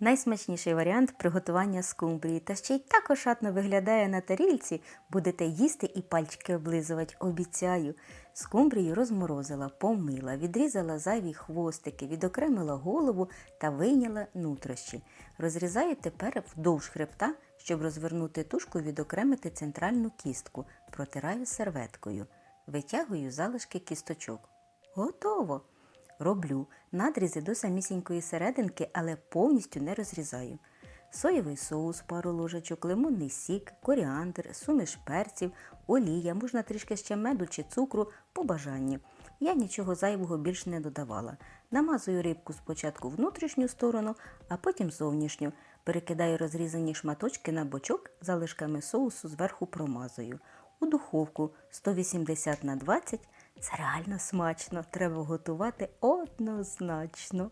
Найсмачніший варіант приготування скумбрії, та ще й так ошатно виглядає на тарільці, будете їсти і пальчики облизувати, обіцяю. Скумбрію розморозила, помила, відрізала зайві хвостики, відокремила голову та вийняла нутрощі. Розрізаю тепер вдовж хребта, щоб розвернути тушку, відокремити центральну кістку, протираю серветкою, витягую залишки кісточок. Готово! Роблю надрізи до самісінької серединки, але повністю не розрізаю. Соєвий соус, пару ложечок, лимонний сік, коріандр, суміш перців, олія, можна трішки ще меду чи цукру по бажанню. Я нічого зайвого більш не додавала. Намазую рибку спочатку внутрішню сторону, а потім зовнішню. Перекидаю розрізані шматочки на бочок, залишками соусу зверху промазую. У духовку 180 на 20 це реально смачно. Треба готувати однозначно.